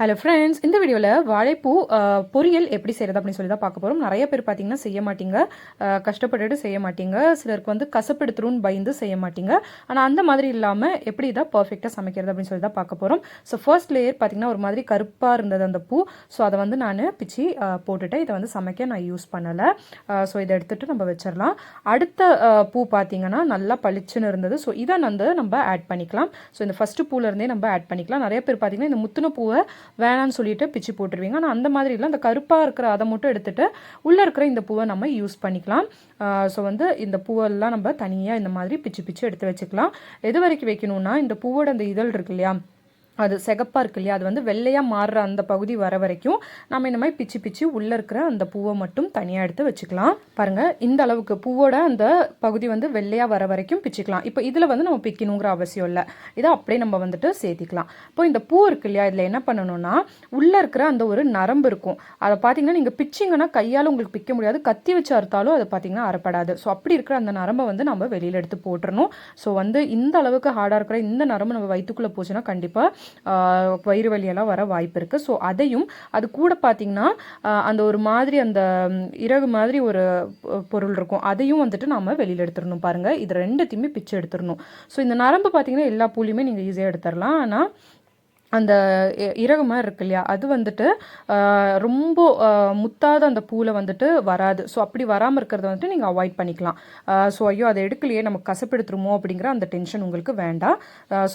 Hello friends இந்த வீடியோவில் வாழைப்பூ பொரியல் எப்படி செய்கிறது அப்படின்னு சொல்லி தான் பார்க்க போகிறோம் நிறைய பேர் பார்த்தீங்கன்னா செய்ய மாட்டீங்க. கஷ்டப்பட்டுட்டு செய்ய மாட்டீங்க. சிலருக்கு வந்து கசப்பெடுத்துருன்னு பயந்து செய்ய மாட்டீங்க. ஆனால் அந்த மாதிரி இல்லாமல் எப்படி இதை பர்ஃபெக்டாக சமைக்கிறது அப்படின்னு சொல்லி தான் பார்க்க போகிறோம் ஸோ ஃபர்ஸ்ட் லேயர் பார்த்தீங்கன்னா ஒரு மாதிரி கருப்பாக இருந்தது அந்த பூ. ஸோ அதை வந்து நான் பிச்சு போட்டுட்டேன். இதை வந்து சமைக்க நான் யூஸ் பண்ணலை. ஸோ இதை எடுத்துகிட்டு நம்ம வச்சிடலாம். அடுத்த பூ பார்த்தீங்கன்னா நல்லா பளிச்சுன்னு இருந்தது. ஸோ இதை வந்து நம்ம ஆட் பண்ணிக்கலாம். ஸோ இந்த ஃபஸ்ட்டு பூலேருந்தே நம்ம ஆட் பண்ணிக்கலாம். நிறைய பேர் பார்த்தீங்கன்னா இந்த முத்துன பூவை வேணான்னு சொல்லிட்டு பிச்சு போட்டுருவீங்க. ஆனால் அந்த மாதிரி இல்லை. அந்த கருப்பாக இருக்கிற அதை மட்டும் எடுத்துட்டு உள்ளே இருக்கிற இந்த பூவை நம்ம யூஸ் பண்ணிக்கலாம். ஸோ வந்து இந்த பூவெல்லாம் நம்ம தனியாக இந்த மாதிரி பிச்சு பிச்சு எடுத்து வச்சுக்கலாம். எது வரைக்கும் வைக்கணும்னா இந்த பூவோட அந்த இதழ் இருக்கு இல்லையா? அது சிகப்பாக இருக்கு இல்லையா? அது வந்து வெள்ளையாக மாறுற அந்த பகுதி வர வரைக்கும் நம்ம இந்த மாதிரி பிச்சு பிச்சு உள்ளே இருக்கிற அந்த பூவை மட்டும் தனியாக எடுத்து வச்சுக்கலாம். பாருங்கள் இந்த அளவுக்கு பூவோட அந்த பகுதி வந்து வெள்ளையாக வர வரைக்கும் பிச்சுக்கலாம். இப்போ இதில் வந்து நம்ம பிக்கணுங்கிற அவசியம் இல்லை. இதை அப்படியே நம்ம வந்துட்டு சேர்த்திக்கலாம். இப்போ இந்த பூ இருக்கு இல்லையா? இதில் என்ன பண்ணணும்னா உள்ளே இருக்கிற அந்த ஒரு நரம்பு இருக்கும். அதை பார்த்தீங்கன்னா நீங்கள் பிச்சிங்கன்னா கையால் உங்களுக்கு பிக்க முடியாது. கத்தி வச்சு அறுத்தாலும் அது பார்த்தீங்கன்னா அறப்படாது ஸோ அப்படி இருக்கிற அந்த நரம்பை வந்து நம்ம வெளியில் எடுத்து போட்டுறணும். ஸோ வந்து இந்த அளவுக்கு ஹார்டாக இருக்கிற இந்த நரம்பு நம்ம வயிற்றுக்குள்ளே போச்சுன்னா கண்டிப்பாக வயிறு வலியெல்லாம் வர வாய்ப்பு இருக்குது ஸோ அதையும் அது கூட பார்த்திங்கன்னா அந்த ஒரு மாதிரி அந்த இறகு மாதிரி ஒரு பொருள் இருக்கும். அதையும் வந்துட்டு நாம வெளியில் எடுத்துடணும் பாருங்கள் இது ரெண்டுத்தையுமே பிச்சு எடுத்துடணும். ஸோ இந்த நரம்பு பார்த்திங்கன்னா எல்லா பூலியுமே நீங்கள் ஈஸியாக எடுத்துடலாம். ஆனால் அந்த இ- இறகு மாதிரி இருக்கு இல்லையா? அது வந்துட்டு ரொம்ப முத்தாத அந்த பூவில் வந்துட்டு வராது. ஸோ அப்படி வராமல் இருக்கிறத வந்துட்டு நீங்கள் அவாய்ட் பண்ணிக்கலாம். ஸோ ஐயோ அதை எடுக்கலையே நமக்கு கசப்பெடுத்துருமோ அப்படிங்கிற அந்த டென்ஷன் உங்களுக்கு வேண்டாம்.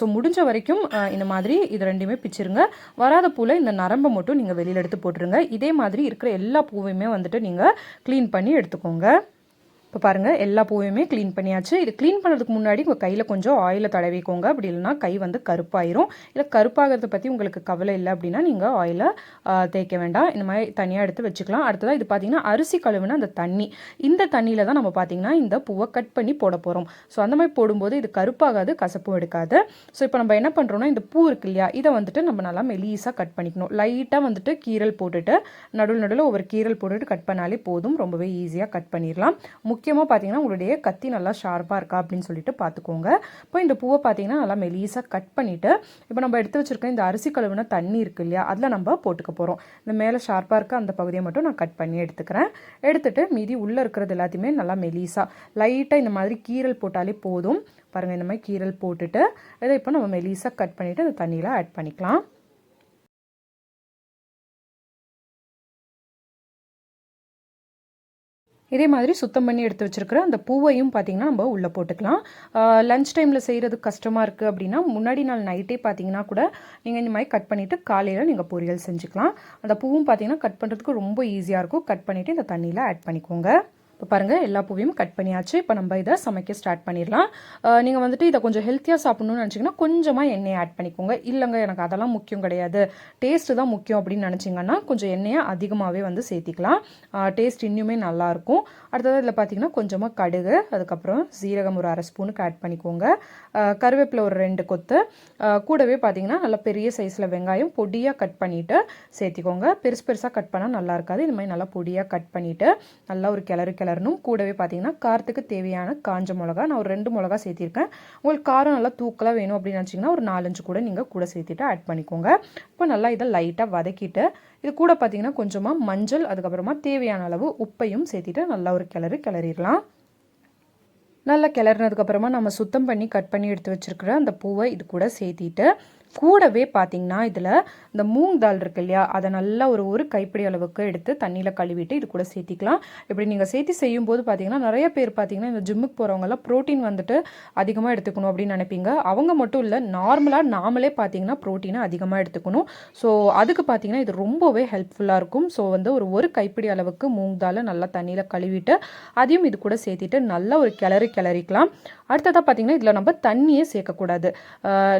ஸோ முடிஞ்ச வரைக்கும் இந்த மாதிரி இது ரெண்டுமே பிச்சிருங்க. வராத பூவில் இந்த நரம்பை மட்டும் நீங்கள் வெளியில் எடுத்து போட்டுருங்க. இதே மாதிரி இருக்கிற எல்லா பூவையுமே வந்துட்டு நீங்கள் க்ளீன் பண்ணி எடுத்துக்கோங்க. இப்போ பாருங்கள் எல்லா பூவையுமே க்ளீன் பண்ணியாச்சு. இது க்ளீன் பண்ணுறதுக்கு முன்னாடி உங்கள் கையில் கொஞ்சம் ஆயிலை தடவிக்கோங்க. அப்படி இல்லைன்னா கை வந்து கருப்பாயிரும். இல்லை கருப்பாகிறத பற்றி உங்களுக்கு கவலை இல்லை அப்படின்னா நீங்கள் ஆயிலை தேய்க்க வேண்டாம். இந்த மாதிரி தனியாக எடுத்து வச்சுக்கலாம். அடுத்ததாக இது பார்த்தீங்கன்னா அரிசி கழுவுன அந்த தண்ணி. இந்த தண்ணியில் தான் நம்ம பார்த்திங்கன்னா இந்த பூவை கட் பண்ணி போட போகிறோம் ஸோ அந்த மாதிரி போடும்போது இது கருப்பாகாது கசப்பும் எடுக்காது. ஸோ இப்போ நம்ம என்ன பண்ணுறோம்னா இந்த பூ இருக்கு இல்லையா இதை வந்துட்டு நம்ம நல்லா மெலீஸாக கட் பண்ணிக்கணும். லைட்டாக வந்துட்டு கீரல் போட்டுட்டு நடுவில் நடுவில் ஒவ்வொரு கீரல் போட்டுட்டு கட் பண்ணாலே போதும். ரொம்பவே ஈஸியாக கட் பண்ணிடலாம் முக்கியமாக பார்த்தீங்கன்னா உங்களுடைய கத்தி நல்லா ஷார்ப்பாக இருக்கா அப்படின்னு சொல்லிட்டு பார்த்துக்கோங்க இப்போ இந்த பூவை பார்த்தீங்கன்னா நல்லா மெலீஸாக கட் பண்ணிவிட்டு இப்போ நம்ம எடுத்து வச்சுருக்க இந்த அரிசி கழுவுன தண்ணி இருக்கு இல்லையா அதில் நம்ம போட்டுக்க போகிறோம் இந்த மேலே ஷார்ப்பாக இருக்க அந்த பகுதியை மட்டும் நான் கட் பண்ணி எடுத்துக்கிறேன். எடுத்துகிட்டு மீதி உள்ளே இருக்கிறது எல்லாத்தையுமே நல்லா மெலீஸாக லைட்டாக இந்த மாதிரி கீரல் போட்டாலே போதும். பாருங்கள் இந்த மாதிரி கீரல் போட்டுட்டு இதை இப்போ நம்ம மெலீஸாக கட் பண்ணிவிட்டு அந்த தண்ணியில் ஆட் பண்ணிக்கலாம். இதே மாதிரி சுத்தம் பண்ணி எடுத்து வச்சுருக்கிற அந்த பூவையும் பார்த்திங்கன்னா நம்ம உள்ளே போட்டுக்கலாம். லஞ்ச் டைமில் செய்கிறது கஷ்டமாக இருக்குது அப்படின்னா முன்னாடி நாள் நைட்டே பார்த்தீங்கன்னா கூட நீங்கள் இந்த மாதிரி கட் பண்ணிவிட்டு காலையில் நீங்கள் பொரியல் செஞ்சுக்கலாம். அந்த பூவும் பார்த்தீங்கன்னா கட் பண்ணுறதுக்கு ரொம்ப ஈஸியாக இருக்கும். கட் பண்ணிவிட்டு இந்த தண்ணியில் ஆட் பண்ணிக்கோங்க. இப்போ பாருங்கள் எல்லா பூவையும் கட் பண்ணியாச்சு. இப்போ நம்ம இதை சமைக்க ஸ்டார்ட் பண்ணிடலாம். நீங்கள் வந்துட்டு இதை கொஞ்சம் ஹெல்த்தியாக சாப்பிட்ணுன்னு நினச்சிங்கன்னா கொஞ்சமாக எண்ணெயை ஆட் பண்ணிக்கோங்க. இல்லைங்க எனக்கு அதெல்லாம் முக்கியம் கிடையாது. டேஸ்ட்டு தான் முக்கியம் அப்படின்னு நினச்சிங்கன்னா கொஞ்சம் எண்ணெயை அதிகமாகவே வந்து சேர்த்திக்கலாம். டேஸ்ட் இன்னுமே நல்லாயிருக்கும் அடுத்தது இதில் பார்த்தீங்கன்னா கொஞ்சமாக கடுகு அதுக்கப்புறம் சீரகம் ஒரு அரை ஸ்பூனுக்கு ஆட் பண்ணிக்கோங்க. கருவேப்பிலை ஒரு ரெண்டு கொத்து. கூடவே பார்த்தீங்கன்னா நல்லா பெரிய சைஸில் வெங்காயம் பொடியாக கட் பண்ணிவிட்டு சேர்த்திக்கோங்க. பெருசு பெருசாக கட் பண்ணால் நல்லா இருக்காது. இந்த மாதிரி நல்லா பொடியாக கட் பண்ணிவிட்டு நல்லா ஒரு கிளறு கிளறணும் கூடவே பார்த்தீங்கன்னா காரத்துக்கு தேவையான காஞ்ச மிளகா. நான் ஒரு ரெண்டு மிளகா சேர்த்திருக்கேன். உங்களுக்கு காரம் நல்லா தூக்கலாக வேணும் அப்படின்னு நினச்சிங்கன்னா ஒரு நாலஞ்சு கூட நீங்கள் கூட சேர்த்துட்டு ஆட் பண்ணிக்கோங்க. இப்போ நல்லா இதை லைட்டாக வதக்கிட்டு இது கூட பார்த்தீங்கன்னா கொஞ்சமாக மஞ்சள் அதுக்கப்புறமா தேவையான அளவு உப்பையும் சேர்த்திட்டு நல்லா ஒரு கிளறு கிளறிடலாம். நல்லா கிளறினதுக்கப்புறமா நம்ம சுத்தம் பண்ணி கட் பண்ணி எடுத்து வச்சிருக்கிற அந்த பூவை இது கூட சேர்த்திட்டு கூடவே பார்த்திங்கன்னா இதில் இந்த மூங் தால் இருக்கு இல்லையா அதை நல்லா ஒரு ஒரு கைப்பிடி அளவுக்கு எடுத்து தண்ணியில் கழுவிட்டு இது கூட சேர்த்திக்கலாம். இப்படி நீங்கள் சேர்த்து செய்யும்போது பார்த்தீங்கன்னா நிறைய பேர் பார்த்தீங்கன்னா இந்த ஜிம்முக்கு போகிறவங்கலாம் ப்ரோட்டீன் வந்துட்டு அதிகமாக எடுத்துக்கணும் அப்படின்னு நினைப்பீங்க. அவங்க மட்டும் இல்லை நார்மலாக நாமளே பார்த்தீங்கன்னா ப்ரோட்டீனை அதிகமாக எடுத்துக்கணும். ஸோ அதுக்கு பார்த்தீங்கன்னா இது ரொம்பவே ஹெல்ப்ஃபுல்லாக இருக்கும். ஸோ வந்து ஒரு ஒரு கைப்பிடி அளவுக்கு மூங் தாலை நல்லா தண்ணியில் கழுவிட்டு அதையும் இது கூட சேர்த்திட்டு நல்லா ஒரு கிளறி கிளறிக்கலாம். அடுத்ததாக பார்த்தீங்கன்னா இதில் நம்ம தண்ணியே சேர்க்கக்கூடாது.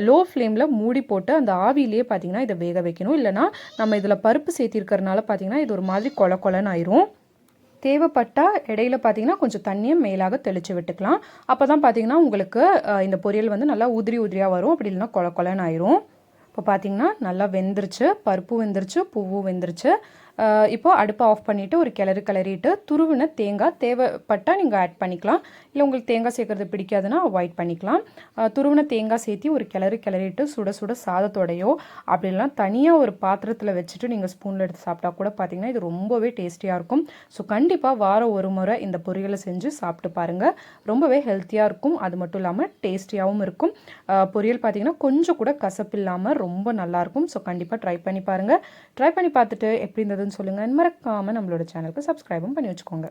லோ ஃப்ளேமில் மூடி போட்டு அந்த ஆவியிலேயே பார்த்தீங்கன்னா இதை வேக வைக்கணும். இல்லைனா நம்ம இதில் பருப்பு சேர்த்திருக்கறனால பார்த்தீங்கன்னா இது ஒரு மாதிரி கொல கொலன்னு ஆயிரும். தேவைப்பட்டால் இடையில பார்த்தீங்கன்னா கொஞ்சம் தண்ணியை மேலாக தெளித்து விட்டுக்கலாம். அப்போ தான் பார்த்தீங்கன்னா உங்களுக்கு இந்த பொரியல் வந்து நல்லா உதிரி உதிரியாக வரும். அப்படி இல்லைன்னா கொல கொலன்னு ஆயிரும். இப்போ பார்த்தீங்கன்னா நல்லா வெந்துருச்சு பருப்பு வெந்துருச்சு பூவும் வெந்துருச்சு. இப்போது அடுப்பை ஆஃப் பண்ணிவிட்டு ஒரு கிளறு கிளறிட்டு துருவின தேங்காய் தேவைப்பட்டால் நீங்கள் ஆட் பண்ணிக்கலாம். இல்லை உங்களுக்கு தேங்காய் சேர்க்குறது பிடிக்காதுன்னா அவாய்ட் பண்ணிக்கலாம். துருவின தேங்காய் சேர்த்தி ஒரு கிளறு கிளறிட்டு சுட சுட சாதத்தோடையோ அப்படிலாம் தனியாக ஒரு பாத்திரத்தில் வச்சுட்டு நீங்கள் ஸ்பூனில் எடுத்து சாப்பிட்டா கூட பார்த்தீங்கன்னா இது ரொம்பவே டேஸ்டியாக இருக்கும். ஸோ கண்டிப்பாக வாரம் ஒரு முறை இந்த பொரியலை செஞ்சு சாப்பிட்டு பாருங்கள் ரொம்பவே ஹெல்த்தியாக இருக்கும். அது மட்டும் இல்லாமல் டேஸ்டியாகவும் இருக்கும். பொரியல் பார்த்தீங்கன்னா கொஞ்சம் கூட கசப்பு இல்லாமல் ரொம்ப நல்லாயிருக்கும் ஸோ கண்டிப்பாக ட்ரை பண்ணி பாருங்கள் ட்ரை பண்ணி பார்த்துட்டு எப்படி இருந்தது இருந்ததுன்னு சொல்லுங்கள் மறக்காமல் நம்மளோட சேனலுக்கு சப்ஸ்கிரைபும் பண்ணி வச்சுக்கோங்க.